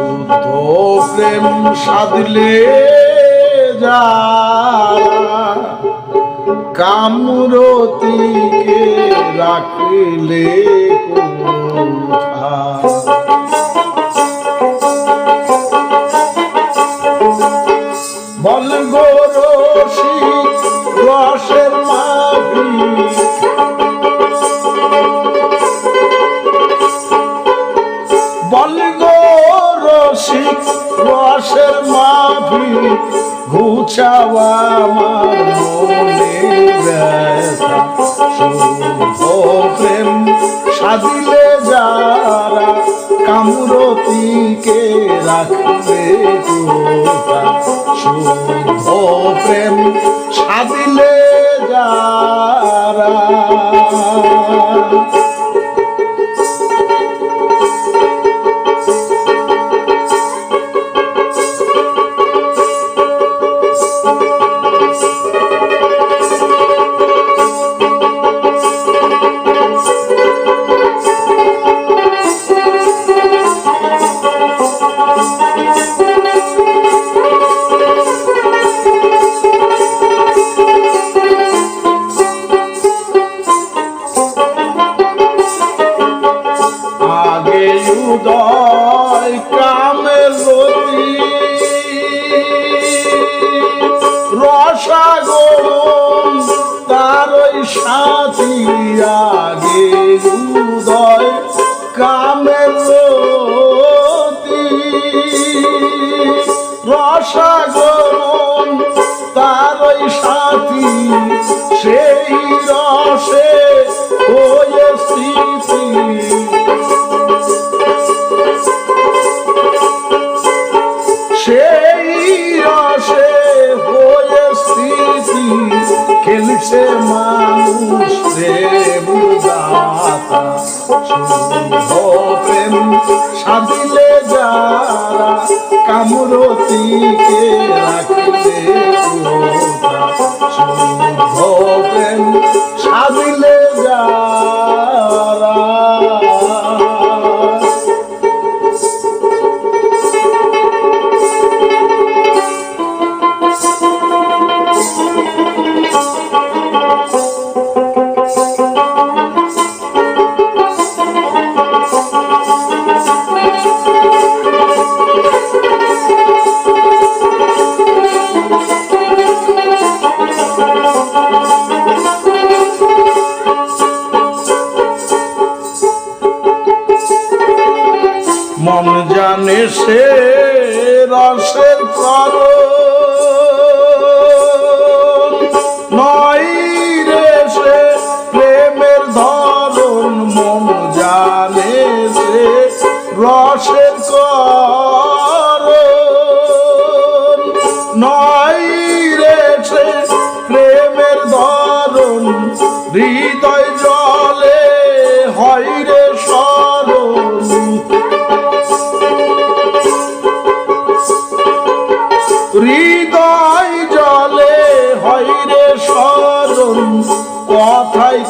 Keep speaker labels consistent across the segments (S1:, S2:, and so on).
S1: শুদ্ধ প্রেম সাধলে যা কামরতিকে রাখলে বল গো রসিক রসের মাভি ঘুচাওয়া আমার মনে প্রেম সাজিলে যারা কামরতিকে রাখবে শুভ প্রেম সাজিলে যারা। খেলছে মানুষ প্রেম প্রেম। সাজিলে যারা কামরতিকে রাখলে প্রেম। সাজিলে যারা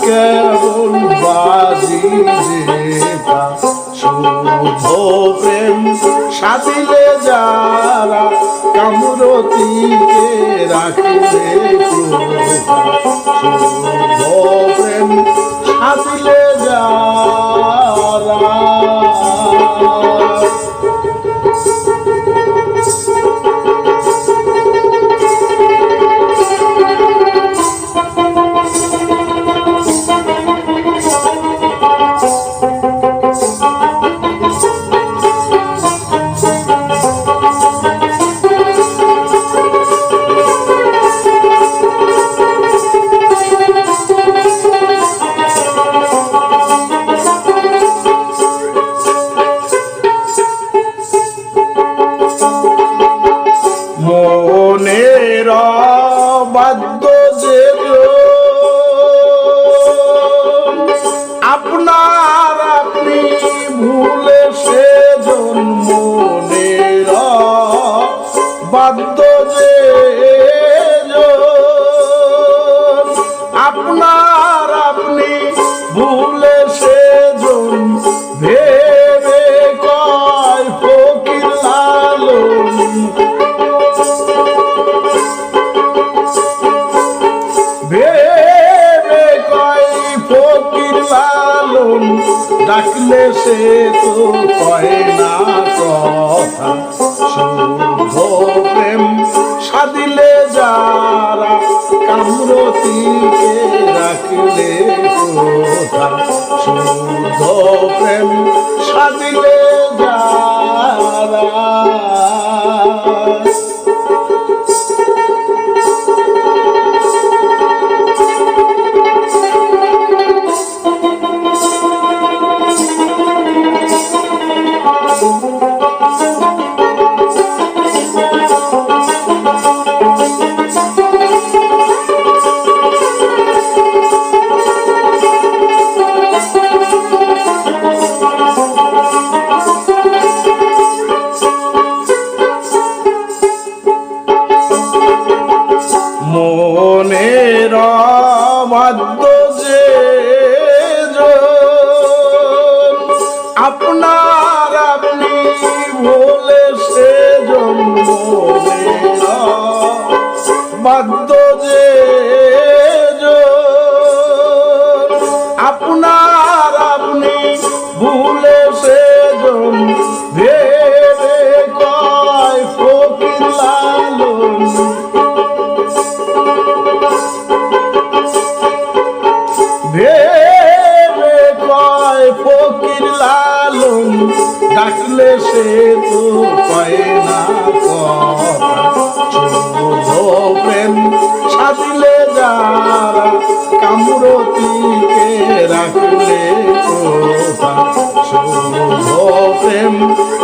S1: কেবল বাজি যেতা শুভ প্রেম সাজিলে যারা কামরতিকে রাখিলে শুভ প্রেম সাজিলে যারা দিকে রাখলে তো বাধ্য যে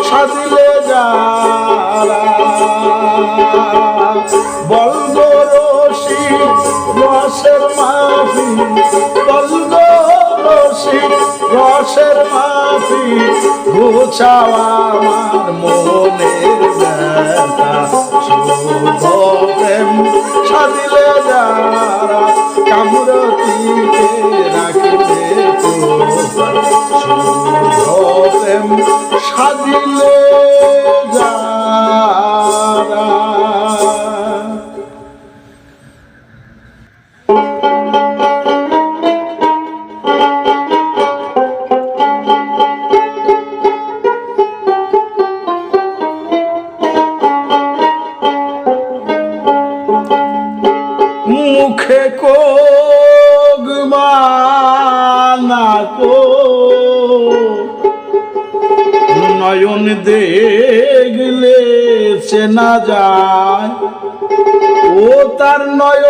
S1: সাজিলে যারা বলগ রশি রসের মাফি বলগ রশি রসের মাফি গুছাও আমার মনের ব্যথা, শুভ প্রেম। সাজিলে যারা কামরতিকে রাখবে সাজিলে না যায়। ও তার নয়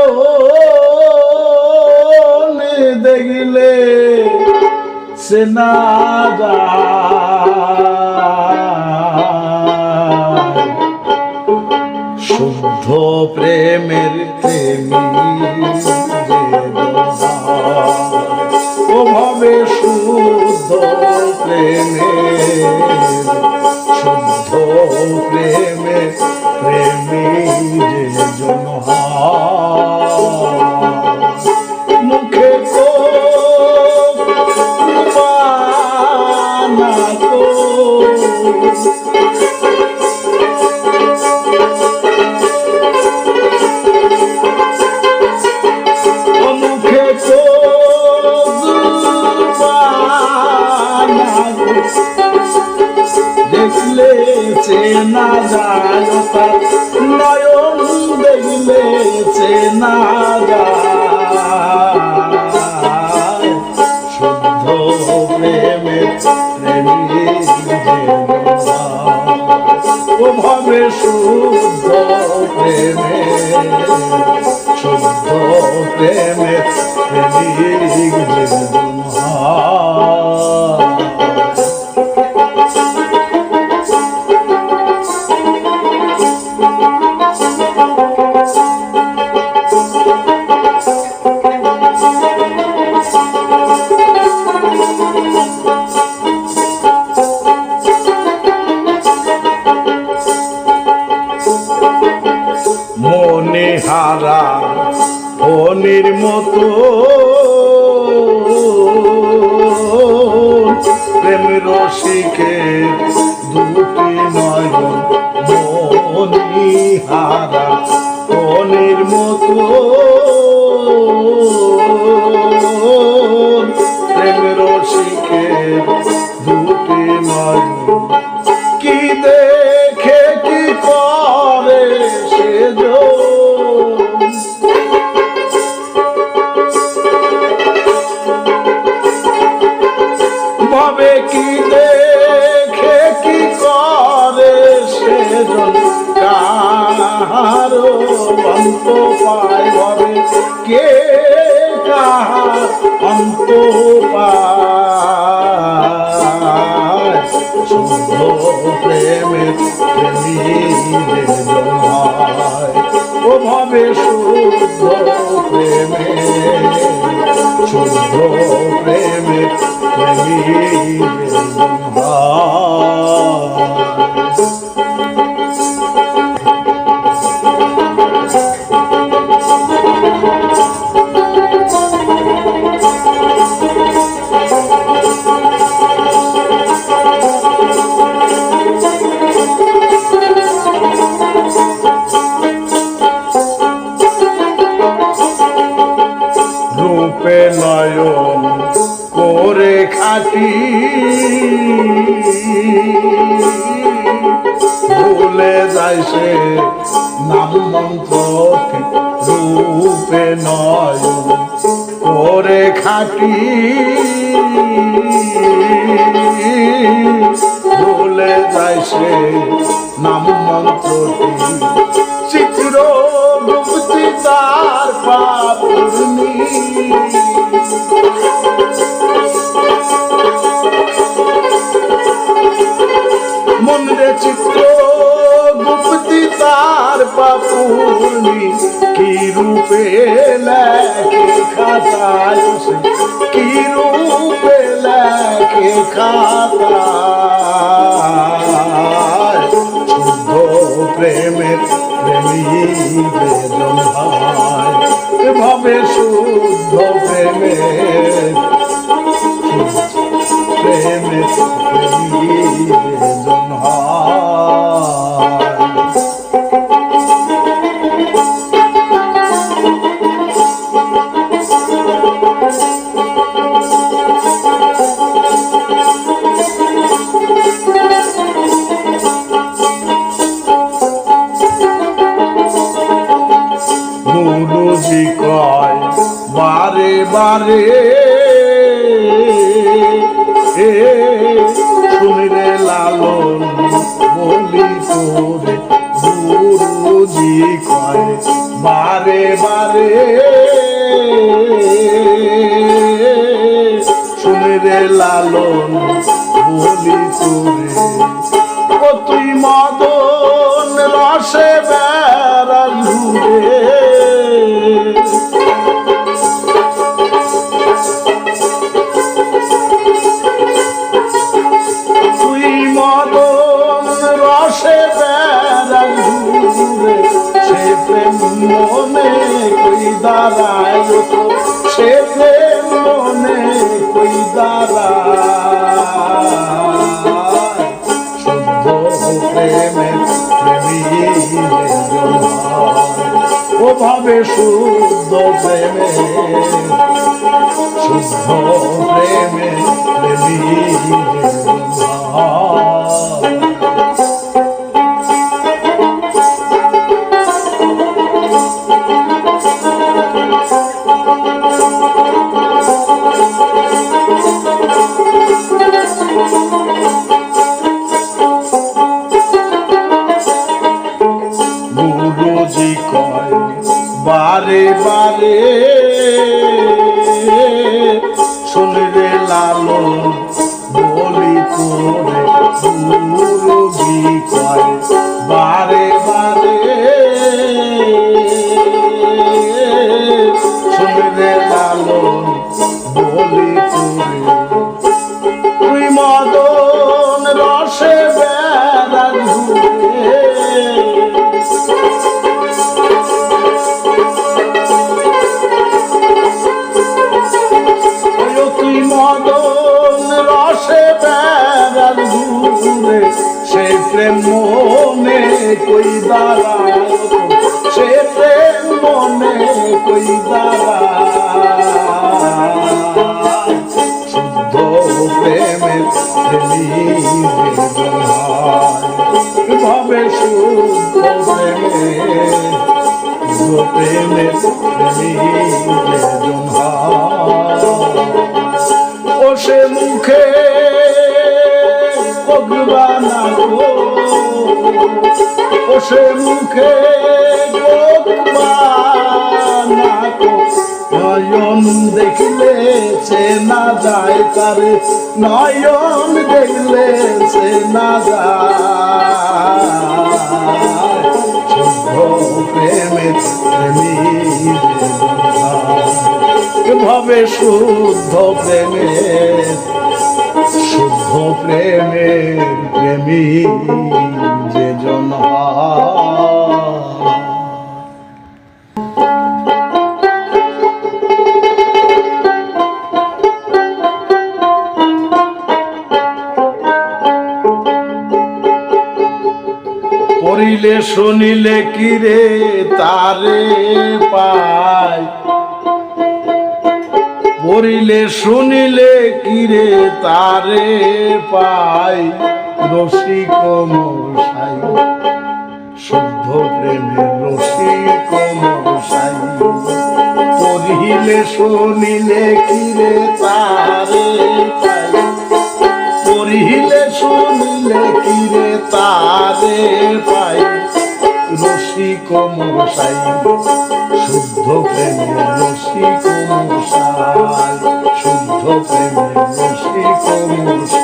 S1: দেখলে সে না শুদ্ধ প্রেমের প্রেমী ও ভাবে শুদ্ধ প্রেমে শুদ্ধ প্রেমে প্রেমী i'm Gaza. ফণির মতো। প্রেম রসিকের দুটি নয়ন মনি অন্ত পায় ভাবে কে কাহার অন্ত পায় প্রেমের প্রেমীদের জন্মায় ও ভাবে শুদ্ধ প্রেমে শুদ্ধ প্রেমের প্রেমীদের জন্মায় যায় নাম মন্ত্রটি রূপে নয়ন করে খাটি। ভুলে যায় সে নাম মন্ত্রটি চিত্র মুক্তি তার পাপনি মনরে চিত্র গুপ্তি তার পাপুর্ণি কি রূপে লেখে খাতায় কি রূপে লেখে খাতায়? শুদ্ধ প্রেমের প্রেমী বেদন এভাবে শুদ্ধ প্রেমের প্রেমে বেদন হয়। barê শুদ্ধ প্রেমে শুদ্ধ দাঁড়ায় সে প্রেম মনে কই দাঁড়ায় শুদ্ধ প্রেমের ভাবে শুদ্ধ প্রেমে শুদ্ধ প্রেমের ও সে মুখে ভগবানা গো ও সে মুখে নয়ন দেখলে সে না যায় তারে। নয়ন দেখলে সে না প্রেমী ভাবে শুদ্ধ প্রেমের। শুদ্ধ প্রেমী। হয়। পড়িলে শুনিলে কিরে তারে পায়? পড়িলে শুনিলে কিরে তারে পায়? রসিক মশাই। শুদ্ধ প্রেমের রসিক মশাই শুনিলে কিরে তারে পড়িলে শুনিলে কিরে তারে পাই। রসিক মশাই শুদ্ধ প্রেমের রসিক মশাই শুদ্ধ প্রেমের রসিক মশাই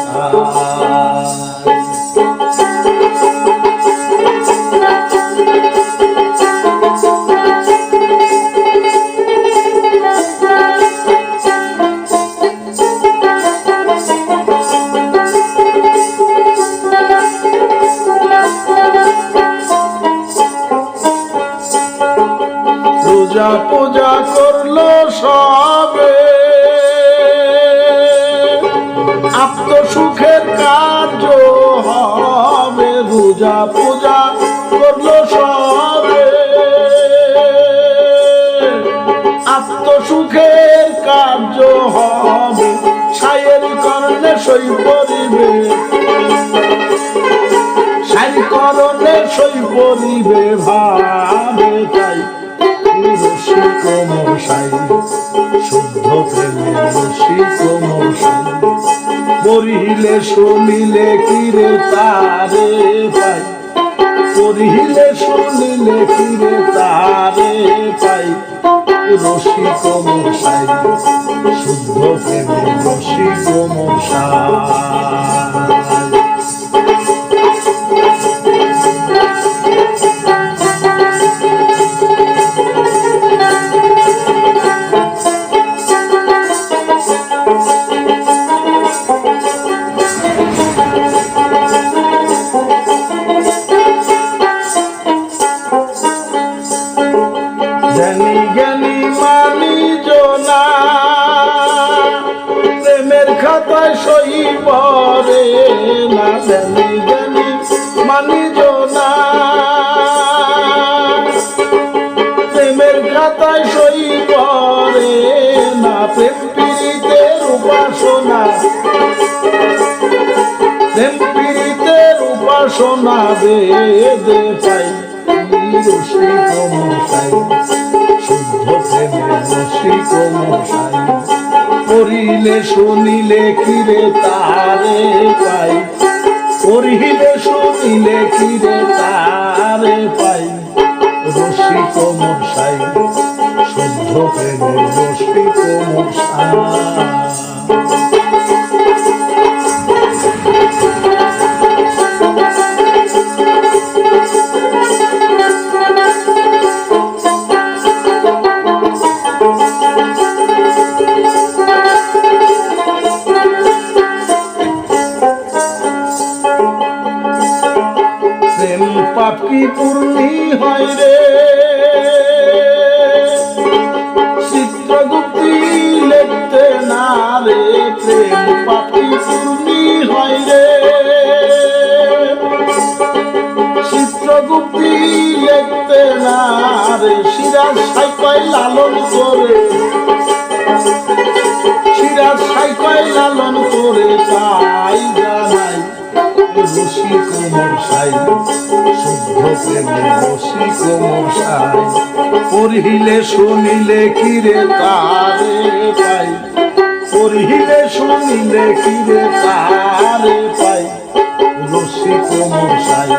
S1: আত্মসুখের কার্য হবে। ছায়ের কারণে সই পরিবে সারি করণে সই পরিবে ভাবে তাই। রসিক শুনিলে কিরে তারে পাই পড়িলে শুনিলে কিরে তারে পাই রসিক মশাই শুদ্ধ প্রেমের রসিক মশাই। বেদে পাই রসিক মশাই শুদ্ধ প্রেমের রসিক মশাই পড়িলে শুনিলে কিরে তারে পাই পড়িলে শুনিলে কিরে তারে পাই। রসিক মশাই শুদ্ধ প্রেমের রসিক মশাই পাপি পূর্ণি হয় রে। চিত্রগুপ্তি লেখতে না রে, প্রেম পাপি পূর্ণি হয় রে। চিত্র চিত্রগুপ্তি লিখতে না রে সিরাজ সাইকয় লালন করে। সিরাজ সাইকয় লালন করে তাই জানাই রশি কোমর সাই শুদ্ধ প্রেমে রশি কোমর সাই পড়িলে শুনিলে কিরে তারে পাই। পড়িলে শুনিলে কিরে তারে পাই। রশি কোমর সাই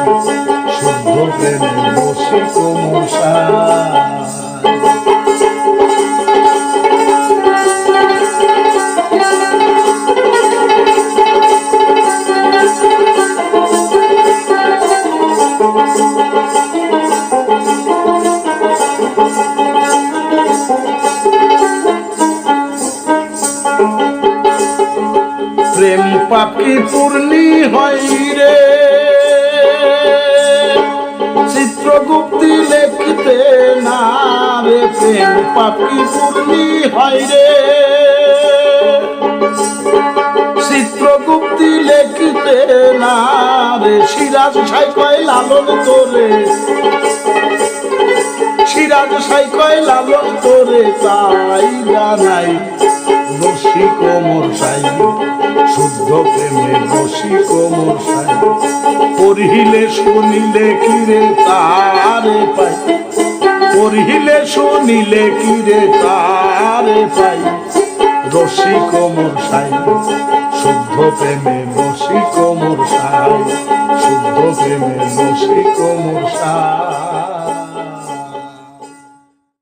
S1: শুদ্ধ প্রেমে রশি কোমর সাই প্রেম পাপি পূর্ণি হয় রে। চিত্রগুপ্তি লিখতে না রে প্রেম পাপি পূর্ণি হয় রে। সিরাজ সাই কয় লালন করে সিরাজ সাই কয় লালন করে তাই জানাই রশি কোমর সাই শুদ্ধ প্রেমে রশি কোমর সাই পড়িলে শুনিলে কিরে তারে পাই। পড়িলে শুনিলে কিরে তারে পাই। রশি কোমর সাই। শুদ্ধ প্রেমে বসি কোমর সাই। শুদ্ধ প্রেমে বসি কোমর সাই।